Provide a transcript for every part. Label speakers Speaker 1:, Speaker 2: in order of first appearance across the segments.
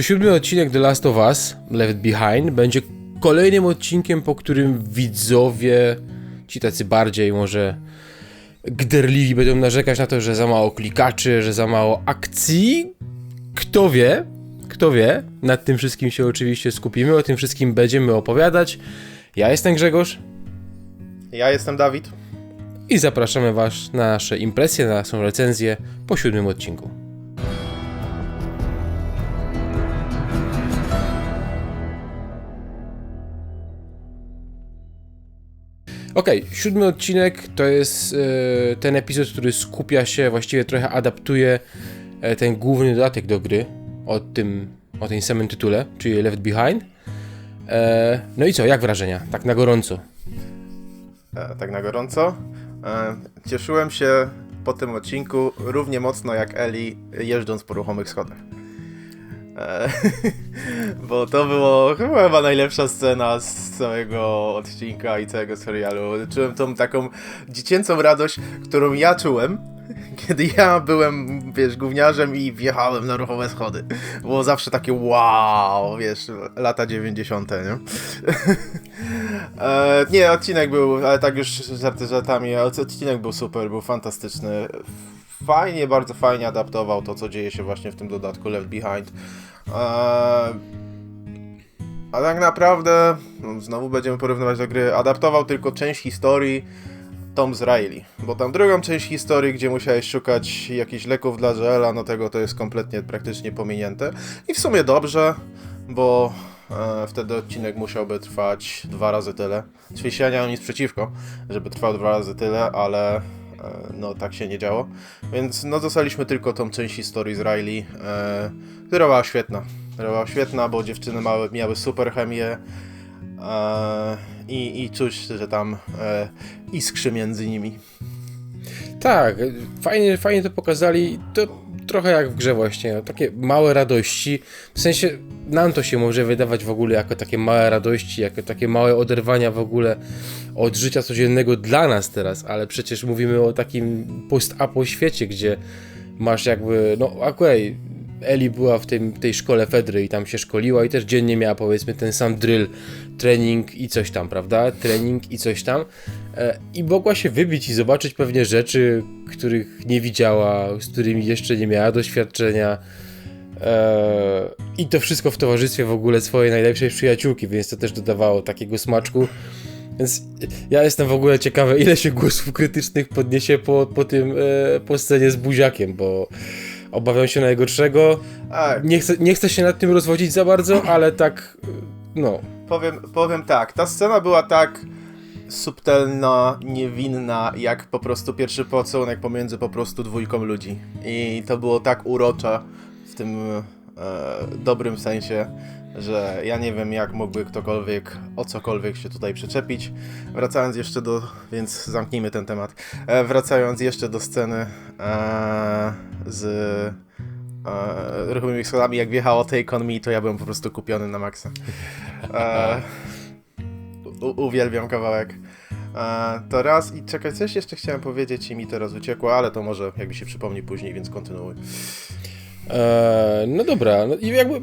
Speaker 1: Czy siódmy odcinek The Last of Us Left Behind będzie kolejnym odcinkiem, po którym widzowie, ci tacy bardziej może gderliwi, będą narzekać na to, że za mało klikaczy, że za mało akcji? Kto wie? Kto wie? Nad tym wszystkim się oczywiście skupimy, o tym wszystkim będziemy opowiadać. Ja jestem Grzegorz
Speaker 2: Ja jestem Dawid.
Speaker 1: i zapraszamy Was na nasze impresje, na naszą recenzję po siódmym odcinku. Okej, siódmy odcinek to jest e, ten epizod, który skupia się, właściwie trochę adaptuje e, ten główny dodatek do gry o tym, o tym samym tytule, czyli Left Behind. E, no i co, jak wrażenia? Tak na gorąco.
Speaker 2: E, tak na gorąco. E, cieszyłem się po tym odcinku równie mocno jak Eli jeżdżąc po ruchomych schodach. E, bo to było chyba najlepsza scena z całego odcinka i całego serialu. Czułem tą taką dziecięcą radość, którą ja czułem, kiedy ja byłem, wiesz, gówniarzem i wjechałem na ruchome schody. Było zawsze takie wow, wiesz, lata 90., nie? E, nie, odcinek był, ale tak już żarty żartami, ale odcinek był super, był fantastyczny. Fajnie, bardzo fajnie adaptował to, co dzieje się właśnie w tym dodatku Left Behind. E, a tak naprawdę, no, znowu będziemy porównywać do gry, adaptował tylko część historii Tom z Riley, bo tam drugą część historii, gdzie musiałeś szukać jakichś leków dla Joela, no tego to jest kompletnie praktycznie pominięte. I w sumie dobrze, bo e, wtedy odcinek musiałby trwać dwa razy tyle. Oczywiście ja nie mam nic przeciwko, żeby trwał dwa razy tyle, ale no tak się nie działo. Więc no dostaliśmy tylko tą część historii z Riley, e, która była świetna. Która była świetna, bo dziewczyny mały, miały super chemię. E, i, I czuć, że tam e, iskrzy między nimi.
Speaker 1: Tak, fajnie, fajnie to pokazali. To trochę jak w grze właśnie, takie małe radości. W sensie nam to się może wydawać w ogóle jako takie małe radości, jako takie małe oderwania w ogóle od życia codziennego dla nas teraz, ale przecież mówimy o takim post-apo świecie, gdzie masz jakby, no okej, Eli była w tym, tej szkole Fedry i tam się szkoliła i też dziennie miała powiedzmy ten sam drill, trening i coś tam, prawda? Trening i coś tam. E, I mogła się wybić i zobaczyć pewnie rzeczy, których nie widziała, z którymi jeszcze nie miała doświadczenia. E, I to wszystko w towarzystwie w ogóle swojej najlepszej przyjaciółki, więc to też dodawało takiego smaczku. Więc ja jestem w ogóle ciekawy, ile się głosów krytycznych podniesie po, po tym, e, po scenie z buziakiem, bo obawiam się najgorszego. Nie chcę, nie chcę się nad tym rozwodzić za bardzo, ale tak, no.
Speaker 2: powiem, powiem tak, ta scena była tak subtelna, niewinna, jak po prostu pierwszy pocałunek pomiędzy po prostu dwójką ludzi. I to było tak urocze w tym e, dobrym sensie, że ja nie wiem, jak mógłby ktokolwiek o cokolwiek się tutaj przyczepić. Wracając jeszcze do, więc zamknijmy ten temat. E, wracając jeszcze do sceny e, z e, ruchomymi schodami, jak wjechało Take On Me, to ja byłem po prostu kupiony na maksa. E, uwielbiam kawałek. E, to raz i czekaj, coś jeszcze chciałem powiedzieć i mi teraz uciekło, ale to może jak mi się przypomni później, więc kontynuuj.
Speaker 1: Eee, no dobra, no i jakby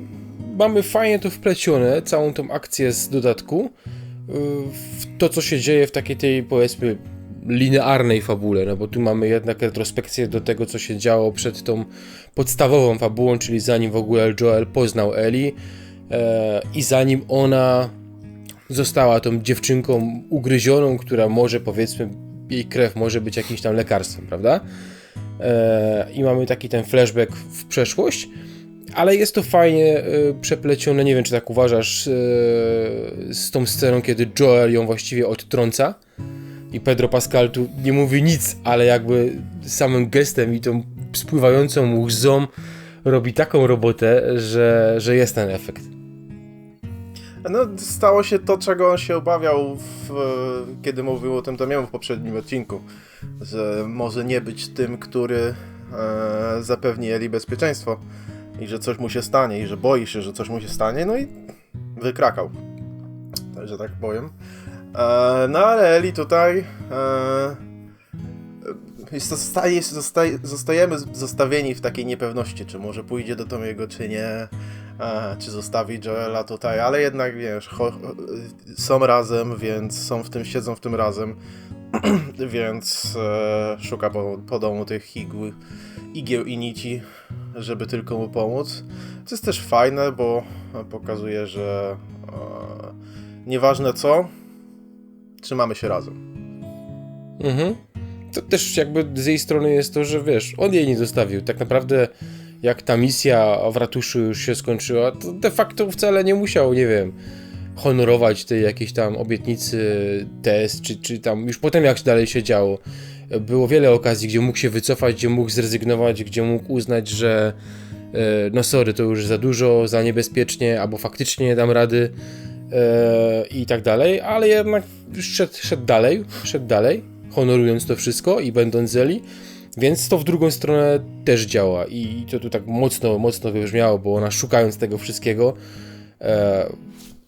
Speaker 1: mamy fajnie to wplecione, całą tą akcję z dodatku, yy, w to co się dzieje w takiej tej powiedzmy linearnej fabule, no bo tu mamy jednak retrospekcję do tego co się działo przed tą podstawową fabułą, czyli zanim w ogóle Joel poznał Ellie e, i zanim ona została tą dziewczynką ugryzioną, która może powiedzmy jej krew może być jakimś tam lekarstwem, prawda? E, I mamy taki ten flashback w przeszłość, ale jest to fajnie e, przeplecione. Nie wiem, czy tak uważasz e, z tą sceną, kiedy Joel ją właściwie odtrąca i Pedro Pascal tu nie mówi nic, ale jakby samym gestem i tą spływającą łzą robi taką robotę, że, że jest ten efekt.
Speaker 2: No, stało się to, czego on się obawiał, w, kiedy mówił o tym Damiemu w poprzednim odcinku, że może nie być tym, który e, zapewni Eli bezpieczeństwo i że coś mu się stanie i że boi się, że coś mu się stanie, no i wykrakał, że tak powiem. E, no ale Eli tutaj e, zostaje, zostaje, zostajemy zostawieni w takiej niepewności, czy może pójdzie do Tomiego, czy nie. Czy zostawi Joela tutaj, ale jednak wiesz, są razem, więc są w tym, siedzą w tym razem, więc e, szuka po, po domu tych igł, igieł i nici, żeby tylko mu pomóc. To jest też fajne, bo pokazuje, że e, nieważne co, trzymamy się razem.
Speaker 1: Mhm. To też jakby z jej strony jest to, że wiesz, on jej nie zostawił. Tak naprawdę jak ta misja w ratuszu już się skończyła, to de facto wcale nie musiał, nie wiem, honorować tej jakiejś tam obietnicy test, czy, czy tam już potem jak dalej się działo. Było wiele okazji, gdzie mógł się wycofać, gdzie mógł zrezygnować, gdzie mógł uznać, że e, no sorry, to już za dużo, za niebezpiecznie, albo faktycznie nie dam rady e, i tak dalej, ale jednak szedł, szedł dalej, szedł dalej, honorując to wszystko i będąc Zeli, więc to w drugą stronę też działa i to tu tak mocno, mocno wybrzmiało, bo ona szukając tego wszystkiego, e,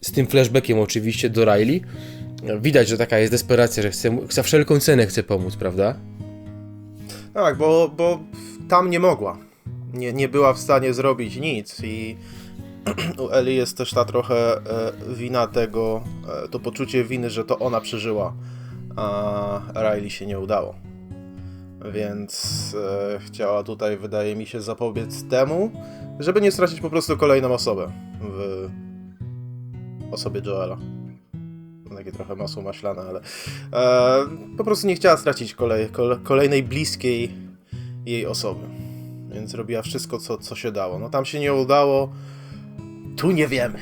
Speaker 1: z tym flashbackiem oczywiście do Riley, widać, że taka jest desperacja, że chce, za wszelką cenę chce pomóc, prawda?
Speaker 2: Tak, bo, bo tam nie mogła. Nie, nie była w stanie zrobić nic i u Eli jest też ta trochę e, wina tego, e, to poczucie winy, że to ona przeżyła, a Riley się nie udało. Więc e, chciała tutaj, wydaje mi się, zapobiec temu, żeby nie stracić po prostu kolejną osobę w osobie Joela. Takie trochę masło maślane, ale e, po prostu nie chciała stracić kolej, kole, kolejnej bliskiej jej osoby. Więc robiła wszystko, co, co się dało. No tam się nie udało, tu nie wiemy.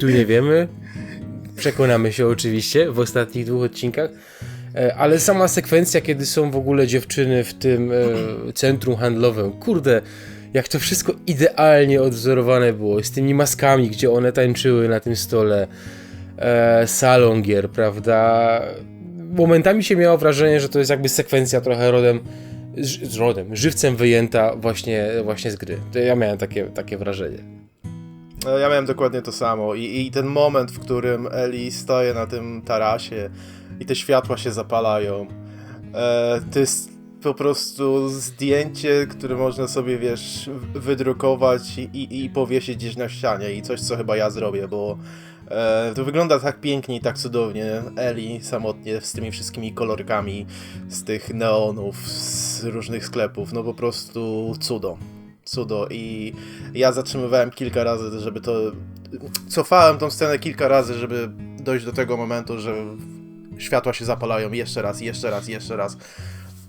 Speaker 1: Tu nie wiemy. Przekonamy się oczywiście w ostatnich dwóch odcinkach. E, Ale sama sekwencja, kiedy są w ogóle dziewczyny w tym e, centrum handlowym, kurde, jak to wszystko idealnie odwzorowane było, z tymi maskami, gdzie one tańczyły na tym stole, e, salon gier, prawda? Momentami się miało wrażenie, że to jest jakby sekwencja trochę rodem, z, rodem, żywcem wyjęta właśnie, właśnie z gry. Ja miałem takie, takie wrażenie.
Speaker 2: Ja miałem dokładnie to samo. I, I ten moment, w którym Eli stoje na tym tarasie i te światła się zapalają, e, to jest po prostu zdjęcie, które można sobie, wiesz, wydrukować i, i, i powiesić gdzieś na ścianie. I coś, co chyba ja zrobię, bo e, to wygląda tak pięknie i tak cudownie. Eli samotnie z tymi wszystkimi kolorkami, z tych neonów, z różnych sklepów. No po prostu cudo. Cudo i ja zatrzymywałem kilka razy, żeby to. Cofałem tą scenę kilka razy, żeby dojść do tego momentu, że światła się zapalają jeszcze raz, jeszcze raz, jeszcze raz.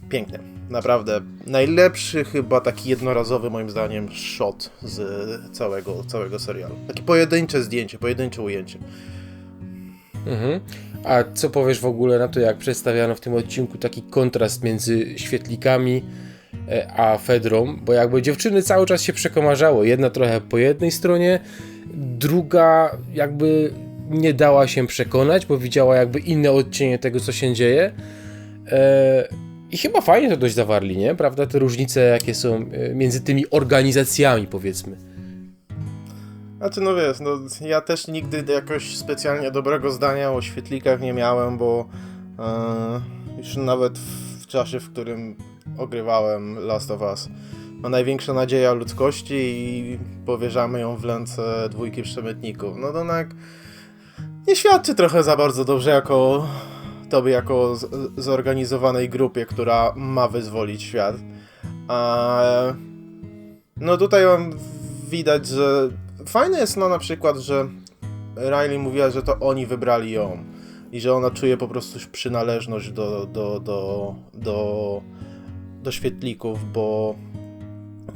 Speaker 2: Pięknie. Naprawdę. Najlepszy chyba taki jednorazowy moim zdaniem shot z całego, całego serialu. Takie pojedyncze zdjęcie, pojedyncze ujęcie.
Speaker 1: Mhm. A co powiesz w ogóle na to, jak przedstawiano w tym odcinku taki kontrast między świetlikami e, a Fedrą? Bo jakby dziewczyny cały czas się przekomarzały. Jedna trochę po jednej stronie, druga jakby nie dała się przekonać, bo widziała jakby inne odcienie tego, co się dzieje. E, I chyba fajnie to dość zawarli, nie? Prawda? Te różnice, jakie są e, między tymi organizacjami, powiedzmy.
Speaker 2: Znaczy, no wiesz, no, ja też nigdy jakoś specjalnie dobrego zdania o świetlikach nie miałem, bo e, już nawet w czasie, w którym ogrywałem Last of Us, ma największa nadzieja ludzkości i powierzamy ją w ręce dwójki przemytników. No to jednak nie świadczy trochę za bardzo dobrze jako tobie, jako zorganizowanej grupie, która ma wyzwolić świat. A, no tutaj mam widać, że fajne jest no na przykład, że Riley mówiła, że to oni wybrali ją i że ona czuje po prostu przynależność do, do, do, do, do świetlików, bo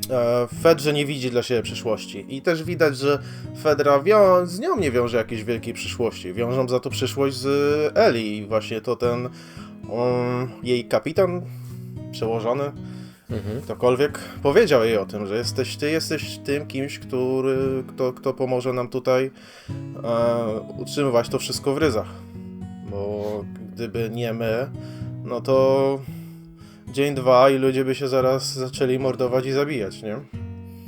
Speaker 2: e, Fedrze nie widzi dla siebie przyszłości. I też widać, że Fedra wią- z nią nie wiąże jakiejś wielkiej przyszłości. Wiążą za to przyszłość z Eli i właśnie to ten um, jej kapitan przełożony
Speaker 1: Mhm.
Speaker 2: ktokolwiek powiedział jej o tym, że jesteś ty jesteś tym kimś, który, kto, kto pomoże nam tutaj e, utrzymywać to wszystko w ryzach. Bo gdyby nie my, no to dzień, dwa i ludzie by się zaraz zaczęli mordować i zabijać, nie?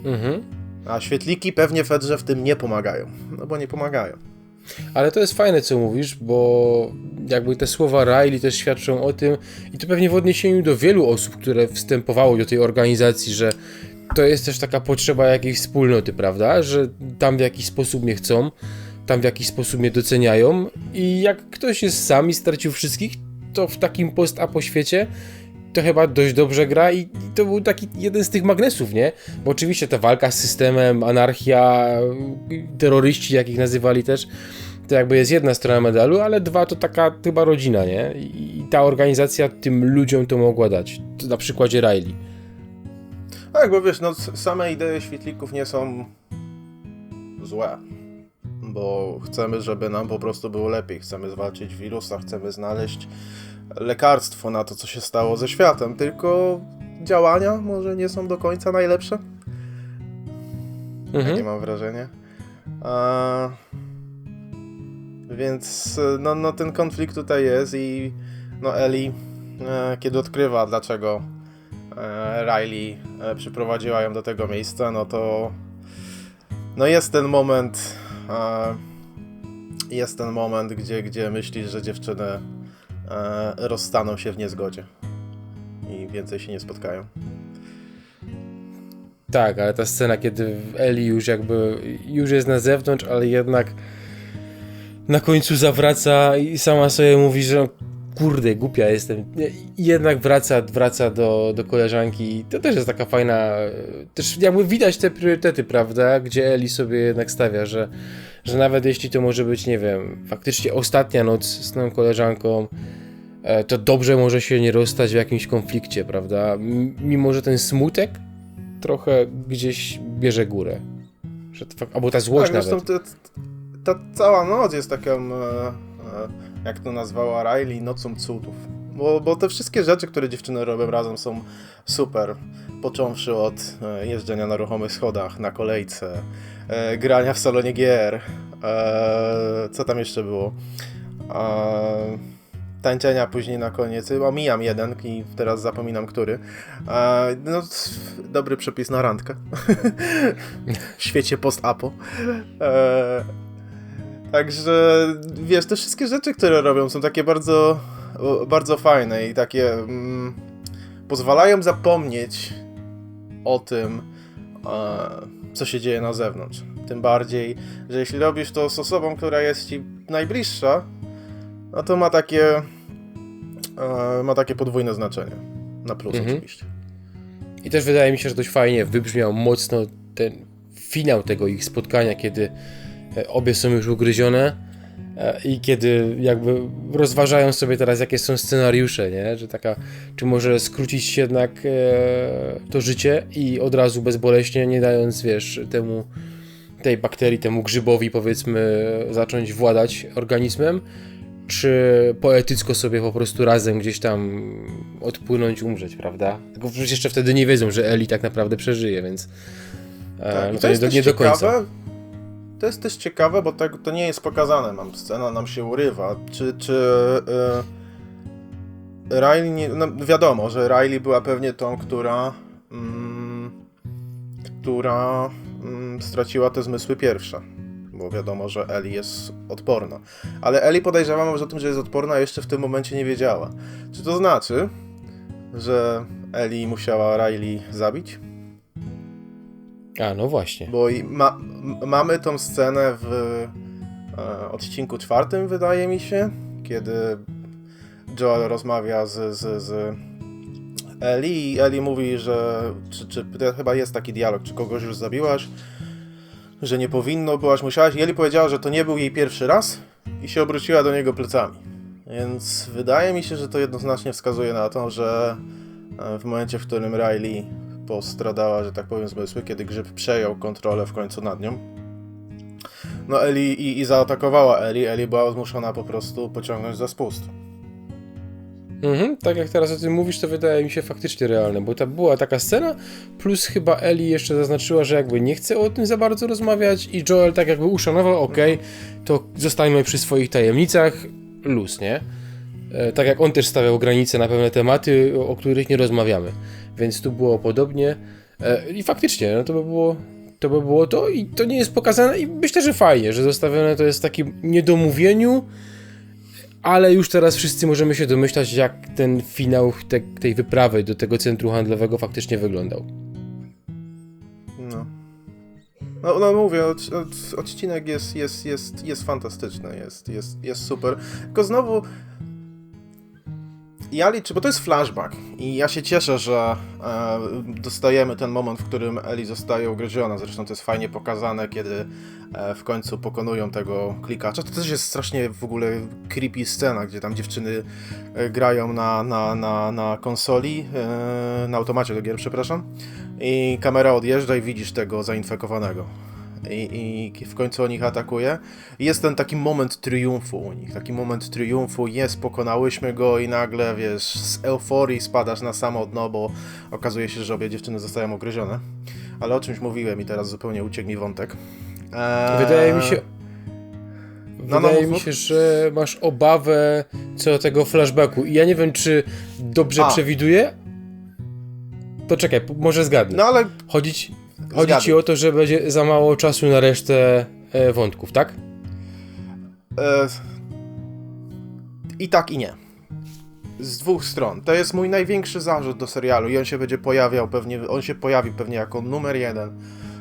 Speaker 1: Mhm.
Speaker 2: A świetliki pewnie Fedrze w tym nie pomagają. No bo nie pomagają.
Speaker 1: Ale to jest fajne, co mówisz, bo jakby te słowa Riley też świadczą o tym, i to pewnie w odniesieniu do wielu osób, które wstępowały do tej organizacji, że to jest też taka potrzeba jakiejś wspólnoty, prawda? Że tam w jakiś sposób mnie chcą, tam w jakiś sposób mnie doceniają i jak ktoś jest sam i stracił wszystkich, to w takim post-apo świecie to chyba dość dobrze gra i to był taki jeden z tych magnesów, nie? Bo oczywiście ta walka z systemem, anarchia, terroryści, jak ich nazywali też, to jakby jest jedna strona medalu, ale dwa to taka chyba rodzina, nie? I ta organizacja tym ludziom to mogła dać. To na przykładzie Riley.
Speaker 2: Tak, bo wiesz, no same idee świetlików nie są złe. Bo chcemy, żeby nam po prostu było lepiej. Chcemy zwalczyć wirusa, chcemy znaleźć lekarstwo na to, co się stało ze światem. Tylko działania może nie są do końca najlepsze.
Speaker 1: Mhm.
Speaker 2: Takie mam wrażenie. A... Więc no, no ten konflikt tutaj jest i no Eli, e, kiedy odkrywa dlaczego e, Riley e, przyprowadziła ją do tego miejsca, no to no jest ten moment e, jest ten moment, gdzie, gdzie myślisz, że dziewczyny e, rozstaną się w niezgodzie i więcej się nie spotkają.
Speaker 1: Tak, ale ta scena, kiedy Eli już jakby już jest na zewnątrz, ale jednak na końcu zawraca i sama sobie mówi, że kurde, głupia jestem. I jednak wraca, wraca do, do koleżanki. To też jest taka fajna. Też jakby widać te priorytety, prawda? Gdzie Eli sobie jednak stawia, że, że nawet jeśli to może być, nie wiem, faktycznie ostatnia noc z tą koleżanką, e, to dobrze może się nie rozstać w jakimś konflikcie, prawda? Mimo, że ten smutek trochę gdzieś bierze górę. Że to, albo ta złość
Speaker 2: tak,
Speaker 1: nawet.
Speaker 2: ta, ta cała noc jest taką, e, e, jak to nazwała Riley, nocą cudów. Bo, bo te wszystkie rzeczy, które dziewczyny robią razem są super. Począwszy od e, jeżdżenia na ruchomych schodach, na kolejce, e, grania w salonie gier, e, co tam jeszcze było? Tańczenia później na koniec. Omijam jeden i teraz zapominam który. E, no, dobry przepis na randkę. w świecie post-apo. E, Także wiesz, te wszystkie rzeczy, które robią, są takie bardzo, bardzo fajne i takie mm, pozwalają zapomnieć o tym, e, co się dzieje na zewnątrz. Tym bardziej, że jeśli robisz to z osobą, która jest ci najbliższa, no to ma takie, e, ma takie podwójne znaczenie. Na plus
Speaker 1: Mhm.
Speaker 2: oczywiście.
Speaker 1: I też wydaje mi się, że dość fajnie wybrzmiał mocno ten finał tego ich spotkania, kiedy obie są już ugryzione e, i kiedy jakby rozważają sobie teraz, jakie są scenariusze, nie? Że taka, czy może skrócić jednak e, to życie i od razu bezboleśnie, nie dając, wiesz, temu tej bakterii, temu grzybowi powiedzmy zacząć władać organizmem, czy poetycko sobie po prostu razem gdzieś tam odpłynąć, umrzeć, prawda? Tylko przecież jeszcze wtedy nie wiedzą, że Eli tak naprawdę przeżyje, więc e,
Speaker 2: Tak,
Speaker 1: no to nie do,
Speaker 2: też
Speaker 1: nie do końca.
Speaker 2: ciekawe, To jest też ciekawe, bo tak, to nie jest pokazane nam. Scena nam się urywa. Czy, czy y, Riley nie, no wiadomo, że Riley była pewnie tą, która mm, która mm, straciła te zmysły pierwsza. Bo wiadomo, że Eli jest odporna. Ale Eli podejrzewam, że o tym, że jest odporna, jeszcze w tym momencie nie wiedziała. Czy to znaczy, że Eli musiała Riley zabić?
Speaker 1: A, no właśnie.
Speaker 2: Bo ma, mamy tą scenę w e, odcinku czwartym, wydaje mi się, kiedy Joel rozmawia z, z, z Eli i Eli mówi, że czy, czy chyba jest taki dialog, czy kogoś już zabiłaś, że nie powinno byłaś, musiałaś. I Eli powiedziała, że to nie był jej pierwszy raz i się obróciła do niego plecami. Więc wydaje mi się, że to jednoznacznie wskazuje na to, że e, w momencie, w którym Riley postradała, że tak powiem, zmysły, kiedy grzyb przejął kontrolę w końcu nad nią. No Eli i, i zaatakowała Eli. Eli była zmuszona po prostu pociągnąć za spust.
Speaker 1: Mhm, tak jak teraz o tym mówisz, to wydaje mi się faktycznie realne, bo ta była taka scena, plus chyba Eli jeszcze zaznaczyła, że jakby nie chce o tym za bardzo rozmawiać i Joel tak jakby uszanował, okej, to zostańmy przy swoich tajemnicach, luz, nie? E, tak jak on też stawiał granice na pewne tematy, o których nie rozmawiamy, więc tu było podobnie e, i faktycznie, no to by było to by było to i to nie jest pokazane i myślę, że fajnie, że zostawione to jest w takim niedomówieniu, ale już teraz wszyscy możemy się domyślać, jak ten finał te, tej wyprawy do tego centrum handlowego faktycznie wyglądał.
Speaker 2: No, no mówię, od, od, odcinek jest, jest, jest, jest fantastyczny, jest, jest, jest super. Tylko znowu ja liczę, bo to jest flashback i ja się cieszę, że e, dostajemy ten moment, w którym Eli zostaje ugryziona. Zresztą to jest fajnie pokazane, kiedy e, w końcu pokonują tego klikacza. To też jest strasznie w ogóle creepy scena, gdzie tam dziewczyny e, grają na, na, na, na konsoli, e, na automacie do gier, przepraszam. I kamera odjeżdża i widzisz tego zainfekowanego i, i w końcu on ich atakuje. Jest ten taki moment triumfu u nich, taki moment triumfu, jest, pokonałyśmy go i nagle, wiesz, z euforii spadasz na samo dno, bo okazuje się, że obie dziewczyny zostają ugryzione. Ale o czymś mówiłem i teraz zupełnie uciekł mi wątek.
Speaker 1: Eee... Wydaje mi się... No, Wydaje no, mi się, że masz obawę co do tego flashbacku i ja nie wiem, czy dobrze A. przewiduję. To czekaj, może zgadnę.
Speaker 2: No ale...
Speaker 1: Chodzić, Chodzi ci o to, że będzie za mało czasu na resztę e, wątków, tak?
Speaker 2: E... I tak, i nie. Z dwóch stron. To jest mój największy zarzut do serialu i on się będzie pojawiał pewnie, on się pojawi pewnie jako numer jeden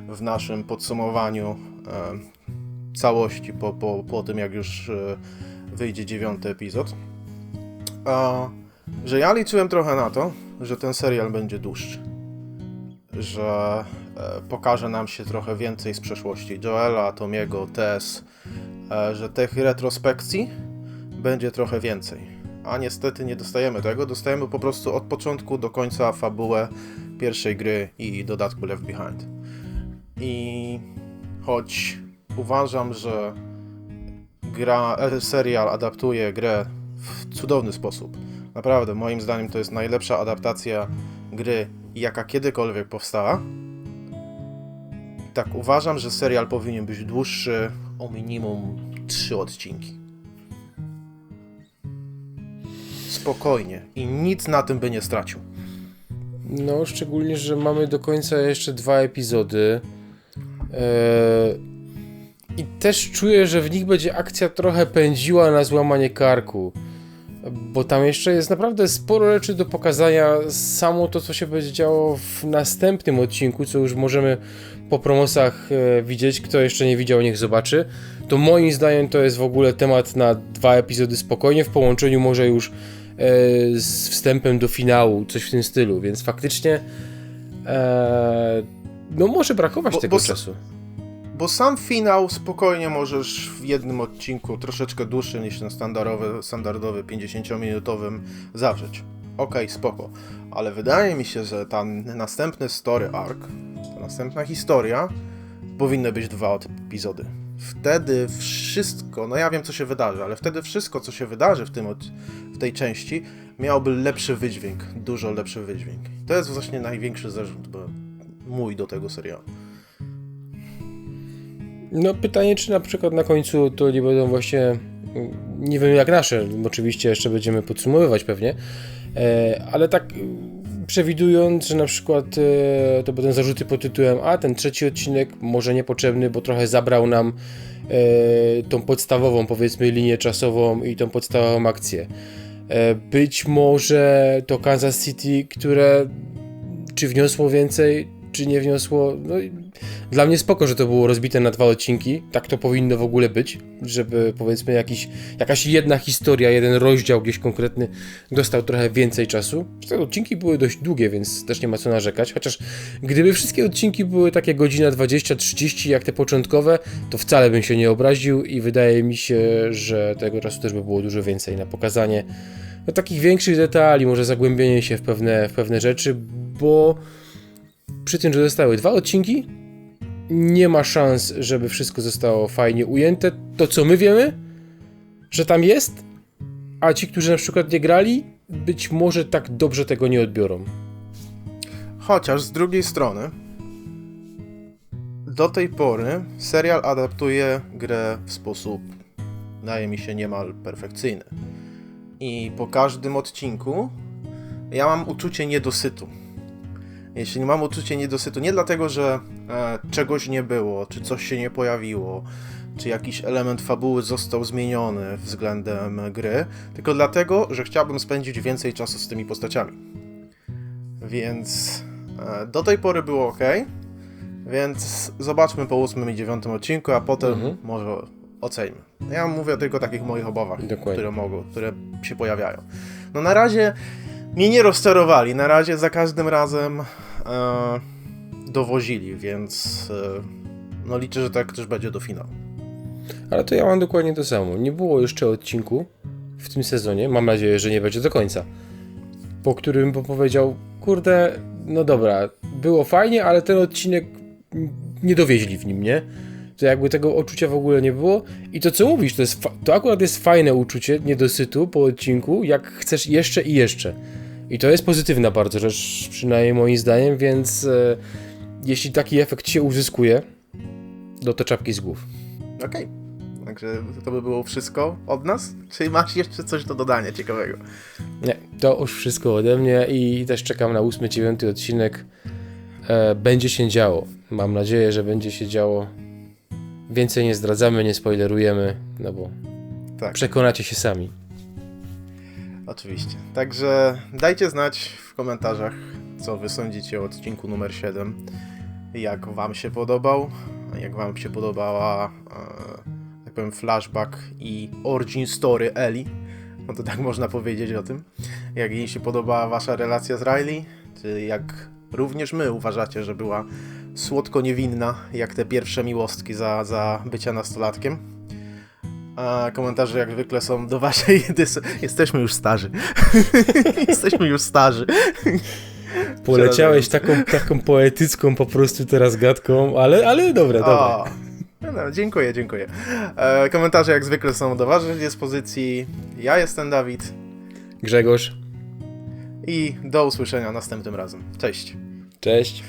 Speaker 2: w naszym podsumowaniu e, całości po, po, po tym, jak już e, wyjdzie dziewiąty epizod. E, że ja liczyłem trochę na to, że ten serial będzie dłuższy. Że pokaże nam się trochę więcej z przeszłości Joela, Tomiego, Tess, e, że tych retrospekcji będzie trochę więcej. A niestety nie dostajemy tego, dostajemy po prostu od początku do końca fabułę pierwszej gry i dodatku Left Behind. I choć uważam, że gra, e, serial adaptuje grę w cudowny sposób, naprawdę moim zdaniem to jest najlepsza adaptacja gry, jaka kiedykolwiek powstała, tak, uważam, że serial powinien być dłuższy o minimum 3 odcinki. Spokojnie. I nic na tym by nie stracił.
Speaker 1: No, szczególnie, że mamy do końca jeszcze dwa epizody. Eee... I też czuję, że w nich będzie akcja trochę pędziła na złamanie karku. Bo tam jeszcze jest naprawdę sporo rzeczy do pokazania. Samo to, co się będzie działo w następnym odcinku, co już możemy po promosach e, widzieć. Kto jeszcze nie widział, niech zobaczy. To moim zdaniem to jest w ogóle temat na dwa epizody spokojnie, w połączeniu może już e, z wstępem do finału, coś w tym stylu, więc faktycznie e, no może brakować bo, tego bo, czasu.
Speaker 2: Bo sam finał spokojnie możesz w jednym odcinku, troszeczkę dłuższy niż ten standardowy, standardowy 50-minutowym zawrzeć. Okej, okay, spoko. Ale wydaje mi się, że ten następny story arc ta następna historia, powinny być dwa epizody. Wtedy wszystko, no ja wiem co się wydarzy, ale wtedy wszystko co się wydarzy w, tym, w tej części miałoby lepszy wydźwięk, dużo lepszy wydźwięk. To jest właśnie największy zarzut, bo mój do tego serialu.
Speaker 1: No pytanie, czy na przykład na końcu to nie będą właśnie, nie wiem jak nasze, oczywiście jeszcze będziemy podsumowywać pewnie, e, ale tak przewidując, że na przykład e, to będą zarzuty pod tytułem a ten trzeci odcinek może niepotrzebny, bo trochę zabrał nam e, tą podstawową powiedzmy linię czasową i tą podstawową akcję. Być może to Kansas City, które czy wniosło więcej, czy nie wniosło. No, dla mnie spoko, że to było rozbite na dwa odcinki. Tak to powinno w ogóle być, żeby powiedzmy jakiś, jakaś jedna historia, jeden rozdział gdzieś konkretny dostał trochę więcej czasu. Te odcinki były dość długie, więc też nie ma co narzekać. Chociaż gdyby wszystkie odcinki były takie godzina 20-30 jak te początkowe, to wcale bym się nie obraził i wydaje mi się, że tego czasu też by było dużo więcej na pokazanie no, takich większych detali, może zagłębienie się w pewne, w pewne rzeczy, bo przy tym, że zostały dwa odcinki, nie ma szans, żeby wszystko zostało fajnie ujęte. To, co my wiemy, że tam jest, a ci, którzy na przykład nie grali, być może tak dobrze tego nie odbiorą.
Speaker 2: Chociaż z drugiej strony, do tej pory serial adaptuje grę w sposób, wydaje mi się, niemal perfekcyjny. I po każdym odcinku ja mam uczucie niedosytu jeśli mam uczucie niedosytu, nie dlatego, że e, czegoś nie było, czy coś się nie pojawiło, czy jakiś element fabuły został zmieniony względem gry, tylko dlatego, że chciałbym spędzić więcej czasu z tymi postaciami. Więc e, do tej pory było ok, Więc zobaczmy po ósmym i dziewiątym odcinku, a potem
Speaker 1: Mhm.
Speaker 2: może oceńmy. Ja mówię tylko o takich moich obawach,
Speaker 1: Dokładnie.
Speaker 2: które mogą, które się pojawiają. No na razie mnie nie rozczarowali, na razie za każdym razem dowozili, więc e, no liczę, że tak też będzie do finału.
Speaker 1: Ale to ja mam dokładnie to samo. Nie było jeszcze odcinku w tym sezonie, mam nadzieję, że nie będzie do końca, po którym powiedział, kurde, no dobra, było fajnie, ale ten odcinek nie dowieźli w nim, nie? To jakby tego odczucia w ogóle nie było. I to co mówisz, to, jest to akurat jest fajne uczucie niedosytu po odcinku, jak chcesz jeszcze i jeszcze. I to jest pozytywna bardzo rzecz, przynajmniej moim zdaniem, więc e, jeśli taki efekt się uzyskuje, no to czapki z głów.
Speaker 2: Okej. Także to by było wszystko od nas? Czy masz jeszcze coś do dodania ciekawego?
Speaker 1: Nie, to już wszystko ode mnie i też czekam na 8-9 odcinek. E, będzie się działo. Mam nadzieję, że będzie się działo. Więcej nie zdradzamy, nie spoilerujemy, no bo
Speaker 2: Tak.
Speaker 1: przekonacie się sami.
Speaker 2: Oczywiście. Także dajcie znać w komentarzach, co wy sądzicie o odcinku numer 7. Jak wam się podobał, jak wam się podobała, e, tak powiem, flashback i origin story Eli. No to tak można powiedzieć o tym. Jak jej się podobała wasza relacja z Riley, czy jak również my uważacie, że była słodko niewinna, jak te pierwsze miłostki za, za bycia nastolatkiem. A komentarze jak zwykle są do waszej dys- Jesteśmy już starzy. Jesteśmy już starzy.
Speaker 1: Poleciałeś taką, taką poetycką po prostu teraz gadką, ale, ale dobra, dobra.
Speaker 2: No, no, dziękuję, dziękuję. E, komentarze jak zwykle są do waszej dyspozycji. Ja jestem Dawid
Speaker 1: Grzegorz,
Speaker 2: i do usłyszenia następnym razem. Cześć.
Speaker 1: cześć.